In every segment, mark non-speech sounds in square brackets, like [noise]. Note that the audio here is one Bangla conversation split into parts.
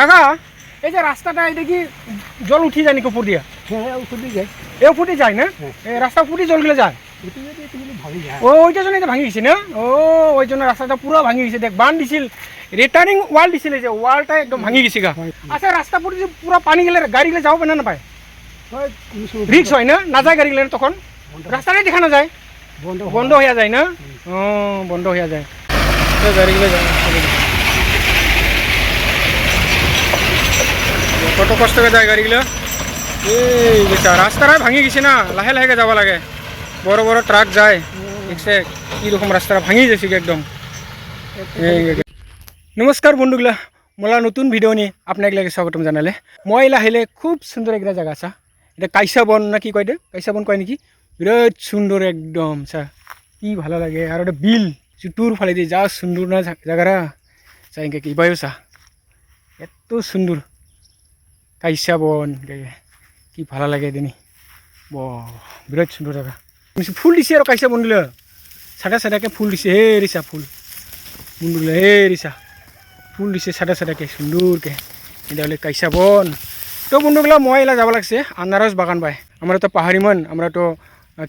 কাকা? এই যে রাস্তাটা এটা কি জল উঠি যায় নাকি উপর দিয়া? হ্যাঁ যায়। এ ফুটে যায় না? হ্যাঁ। এই রাস্তা ফুটে জলগুলো যায়? ও ওইটার জন্য এটা ভাঙি গেছে না? ও ওই জন্য রাস্তাটা পুরো ভাঙি গেছে। দেখ বান দিছিল রিটার্নিং ওয়াল দিছিল এই যে ওয়ালটা একদম ভাঙি গেছে গা। হয়। আচ্ছা রাস্তা পুরো পুরো পানি গেলে গাড়িগুলো যাও না না পায় হয়, রিক্স হয় না? না যায় গাড়িগুলো তখন? বন্ধ। রাস্তাটাই দেখা না যায়। বন্ধ হয়ে। যায় না? ও বন্ধ হয়ে যায়। তো গাড়িগুলো যায় না, চলে যায়। কত কষ্ট করে যায় গাড়িগুলো। এই বেচা রাস্তাটা ভাঙি গেছে না, লাহে লাহে যাব লাগে। বড় বড় ট্রাক যায়, দেখছে কীরকম রাস্তাটা ভাঙি যাচ্ছে একদম। নমস্কাৰ বন্ধুগিলা, মোলা নতুন ভিডিঅ' নি আপোনাক লাগে স্বাগতম জনালে। মই লাহিলে খুব সুন্দৰ একটা জাগা চা। এটা কাইসা বন না কি কয় দে কাইসা বন কয় নেকি? বিরাট সুন্দর একদম চা। কি ভালো লাগে। আর ওটা বিল চুটুর ফালে দিয়ে যা সুন্দর না জায়গাটা চা ইনকে কি বায়ু চা। এত সুন্দর কাইসা বন কি ভালো লাগে দিনি। ব বিরাট সুন্দর জায়গা ফুল দিছে আৰু কাইসা বন দিলে চাটা চাটাকে ফুল দিছে, হে রিসা ফুল। বন্ধুগুলো হে রিসা ফুল দিছে চাটা চাটাকে সুন্দরকে এটা হলে কাইসা বন। তো বন্ধুগুলো, মই এলা যাব লাগছে আনারস বাগান পাই। আমরা তো পাহাড়ি মান আমরা তো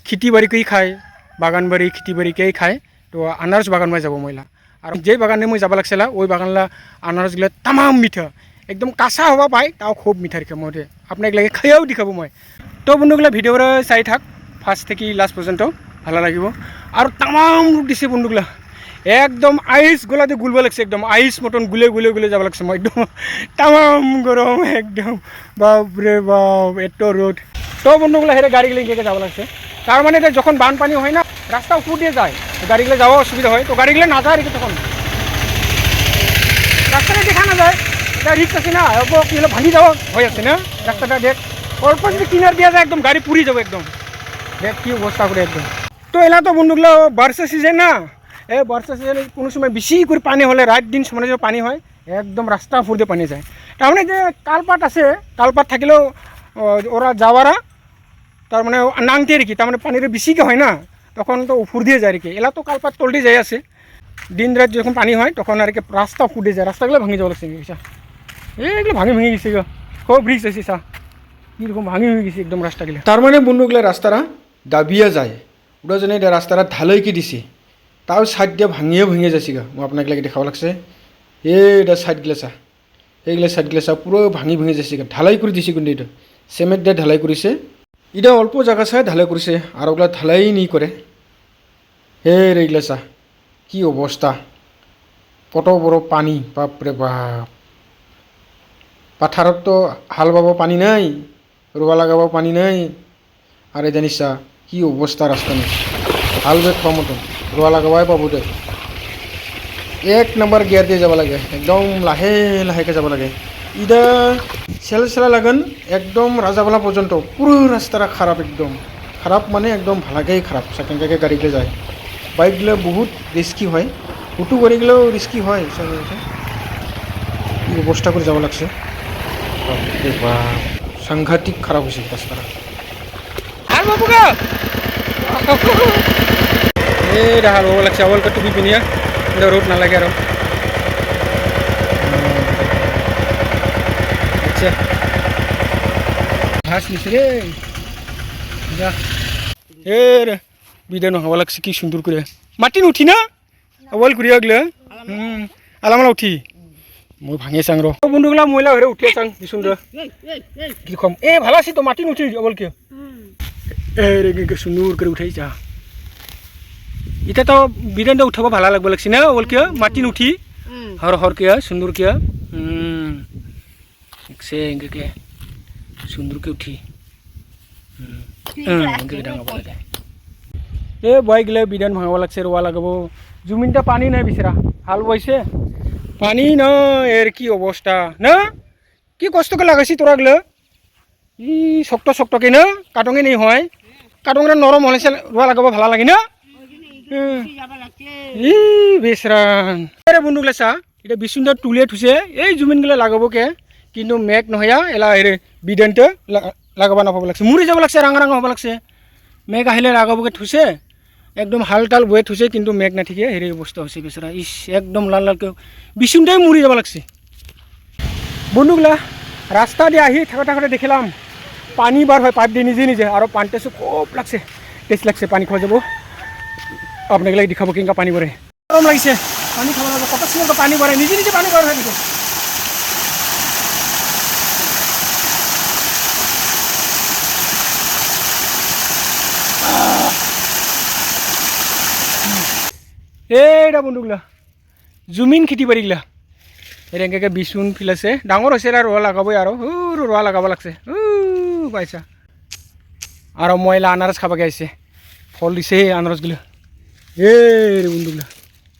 খেতি বাড়িকেই খাই বাগান বাড়ি খেতি বাড়িকেই খাই তো আনারস বাগান মই যাব মইলা। আর যে বাগানে মই যাব লাগছিলা, ওই বাগানলা আনারসগুলো তামাম মিঠা। একদম কাঁচা হবা পাই, তাও খুব মিঠা রেখে মতে আপনাকে লাগে খাইয়াও দেখাব মই। তো বন্ধুগুলো ভিডিওটা চাই থাক। ফার্স্ট থেকে লাস্ট পর্যন্ত ভালো লাগিব। আর তামাম রূপ দিছে বন্ধুগুলা। একদম আইস গোলাতে গুলব লাগছে একদম। আইস মতন গুলে গুলে গুলে যাব লাগছে মই একদম। [laughs] তামাম গরম একদম। বাপরে বাপ, এত রোদ তো বন্ধুগুলো হেরে গাড়িগুলো গিয়ে যাব লাগছে। তার মানে যখন বানপানি হয় না রাস্তা উপর দিয়ে যায়। গাড়িগুলো যাওয়া অসুবিধা হয়। তো গাড়িগুলো না যায় আর তখন রাস্তাটা দেখা না যায় এটা আছে না অল্প কি ভাঙি যাওয়া হয়ে আছে না রাস্তাটা দেখ। অল্প যদি কিনার দিয়ে যায়, একদম গাড়ি পুরি যাবে একদম। দেখ, কি অবস্থা করে একদম। তো এলা তো বন্ধুগুলো বর্ষা সিজন না এই বর্ষা সিজনে কোনো সময় বেশি করে পানি হলে রাত দিন সময় যে পানি হয়, একদম রাস্তা ফুরতে পানি যায়। তাৰমানে যে কালপাট আছে কালপাট থাকিলেও ওরা যাওয়ারা তার মানে নাংতে আর কি তার মানে পানিটা বেশিকে হয় না, তখন তো উফুর দিয়ে যায় আর কি এলা তো কালপাট তলতে যাই আছে। দিন রাত যখন পানি হয়, তখন আর কি রাস্তা ফুটে যায় রাস্তাগুলো ভাঙি যাব লাগছে চা এইগুলো ভাঙি ভাঙি গেছে গো। খুব রিক্স আছে, চা। কীরকম ভাঙি ভাঙি গেছে একদম রাস্তাগুলো তার মানে বন্ধুগুলো রাস্তাটা দাবিয়া যায়। ওটা যেন এটা রাস্তাটা ঢালৈকে দিছে। তাও সাইড দিয়ে ভাঙিয়ে ভাঙিয়ে যাচ্ছে গা। মই আপনাকে লাগে দেখাব লাগছে। এইটা সাইডগুলো চা। এইগুলো সাইডগুলো চা পুরো ভাঙি ভাঙি যাচ্ছে গা। ঢালাই করে দিছে কিন্তু এটা সিমেন্ট দিয়ে ঢালাই করেছে এটা অল্প জায়গা চাই ঢালাই করেছে আর ওগুলা ঢালাই নি করে হে, এইগুলো চা। কি অবস্থা কত বড় পানি। বাপরে বাপ। পাথাৰত হাল বাব পানী নাই ৰুবা লগাব পানী নাই। আৰু জানিছা কি অৱস্থা ৰাস্তা নেই হাল বেগ খোৱা মতন ৰুৱা লগাবাই পাব দে। এক নম্বৰ গিয়াৰ দিয়ে যাব লাগে, একদম লাহে লাহেকৈ যাব লাগে। ইদা চেল চেলা লাগেন, একদম ৰাজাবালা পৰ্যন্ত পুরো রাস্তাটা খারাপ একদম। খারাপ মানে একদম ভালাকেই খারাপ সেখানটাকে গাড়িগুলো যায়। বাইকগুলো বহুত রিস্কি হয় হুটু গাড়িগুলো রিস্কি হয়। অবস্থা করে যাব লাগছে? সাংঘাতিক খারাপ হয়েছে রাস্তাটা আর বাবু গা! এই ডাহাল বাবু লাগছে অবলকে টুপি পিনিয়া রোড না লাগে আরও। আচ্ছা। ঘাস নিছে রে। যা। এ রে বিদায় হওয়া লাগছে কি সুন্দর করে। মাটি উঠি না? অবল করিয়া গেলে হুম আলামালা উঠি। মই ভাঙে চাং র বন্ধুগুলা মহিলা হয়ে উঠে চাং কি সুন্দর কি কম? এ ভালো আছি তো মাটি উঠি অবল কে এই রে কি সুন্দর করে উঠাই যা এটা তো বিরেনটা উঠাব ভালো লাগবে লাগছে না বল কিয়? মাটি উঠি হর হর কিয়া? সুন্দর কিয়া? হুম সে এঙ্গে সুন্দর উঠি। হুম এঙ্গে ডাঙাব লাগে এ বয় গেলে বিধান ভাঙাব লাগছে রোয়া লাগাব। জমিনটা পানি নাই বিচরা হাল বইছে। পানি ন, এর কি অবস্থা? না? কি কষ্ট লাগাইছি তোরা গেলে ই, শক্ত শক্তকে না? কাটঙে নেই হয়। কাটংটা নরম হলে রোয়া লাগাব ভালো লাগে না। ই বেসরান আরে বন্ধুগুলা চা এটা বিচুনটা তুলে থুছে এই জমিনগুলো লাগাব কে কিন্তু মেঘ নহয়া, এলা হেরে বিধানতে লাগাব নাপাব লাগছে। মুড়ি যাব লাগছে রাঙা রাঙা হব লাগছে। মেঘ আহিলে লাগাবকে থুছে একদম হাল টাল বয়ে থুছে কিন্তু মেঘ নাথিকে হেৰি অৱস্থা হৈছে বেচৰা। ইচ একদম লাল লালকৈ। বিচুনটাই মুৰি যাব লাগছে। বন্ধুগুলা রাস্তা দিয়ে আহি থাকতে থাকতে দেখিলাম, পানি বার হয়, পাইপ দিয়ে নিজে নিজে। আর পানি টেস্ট খুব লাগছে। টেস্ট লাগছে, পানি খাওয়া যাব। আপনাকে দেখাবো কেঙ্কা পানি পরে গরম লাগিছে। পানি খাওয়া যাব কত সময় পানি পরে নিজে নিজে পানি বার হয় এইটা বন্ধুগুলা, জুমিন খেতি বাৰীগিলা। এই এনেকৈ বিচুন আছে। ডাঙৰ হৈছে আৰু, ৰোৱা লগাবই আৰু। সৰু ৰোৱা লগাব লাগছে। পাইছা। আৰু মই এলা আনাৰস খাবাকে আহিছে। ফল দিছে এই আনাৰসগুলো। এই বন্ধুগুলা।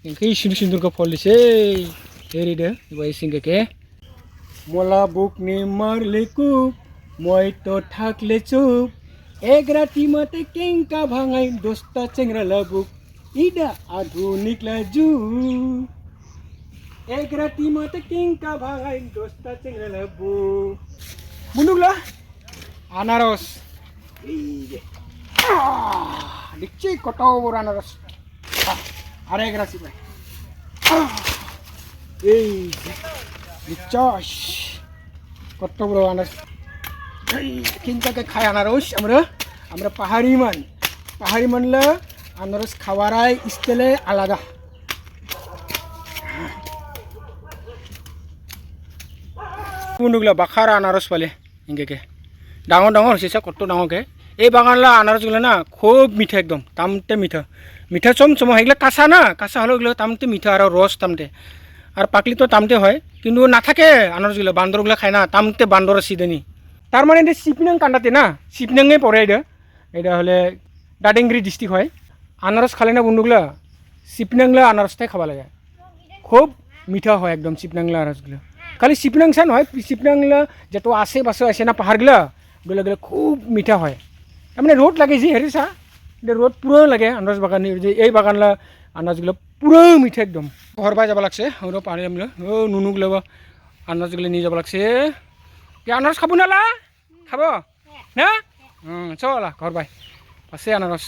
এনেকৈ সুন্দর সুন্দরকে ফল দিছে। হেৰি দে এই সিংকে মলা বুক নে মারলে কুপ, মই তো থাকলে চুপ। এক রাতি মতে কেঙ্কা ভাঙাই দোস্তা চেংরা লাবুক। ইডা আধুনিক লাজু। এক রাতি মতে কেঙ্কা ভাঙাই দোস্তা চেংরা লাবুক বুনুগুলা আনারস। দেখছি কত বড় আনারস। আর এক রাশি ভাই। এই চাষ কত বড় আনারস। কিনটাকে খায় আনারস আমরা? আমরা পাহাড়ি মান। পাহাড়ি মানলে আনারস খাওয়ারাই স্টাইলে আলাদা। বন্ধুগুলা বাখার আনারস পালে ইংকে ডাঙর ডাঙর হয়েছে কত ডাঙরকে এই বাগানলা আনারসগুলো না, খুব মিঠা একদম, তামতে মিঠা। মিঠা চমচম হয় এগুলো কাঁচা না, কাঁচা হলেও এগুলো তামতে মিঠা আর রস তামতে। আর পাকলি তো তামতে হয়, কিন্তু না নাথাকে আনারসগুলো বান্দরগুলো খায় না, তামতে বান্দর সিদেনি তার মানে এটা শিপনাং কান্দাতে না শিপনাঙে পড়ে এটা এটা হলে দাদেংগিরি ডিস্ট্রিক্ট হয়। আনারস খালে না বন্ধুগুলা? শিপনাংলা আনারসটাই খাওয়া লাগে। খুব মিঠা হয় একদম শিপনাংলা আনারসগুলো। খালি শিপনাংসা নহয় শিপনাংলা যেটো বাসে আছে না পাহাড়গুলা ওগুলো গেলে খুব মিঠা হয়। তাৰমানে ৰ'দ লাগে যি চা, এতিয়া ৰ'দ পুৰা লাগে আনাৰস বাগান, যে এই বাগানলা আনাৰসগুলো পুৰা মিঠা একদম। ঘৰ পাই যাব লাগছে সৰু পানী আমি অ' নুনুগুলো আনাৰসগুলো নিয়ে যাব লাগছে। কি আনাৰস খাব নালা? খাব? না? চলা ঘৰ পাই। আছে আনাৰস।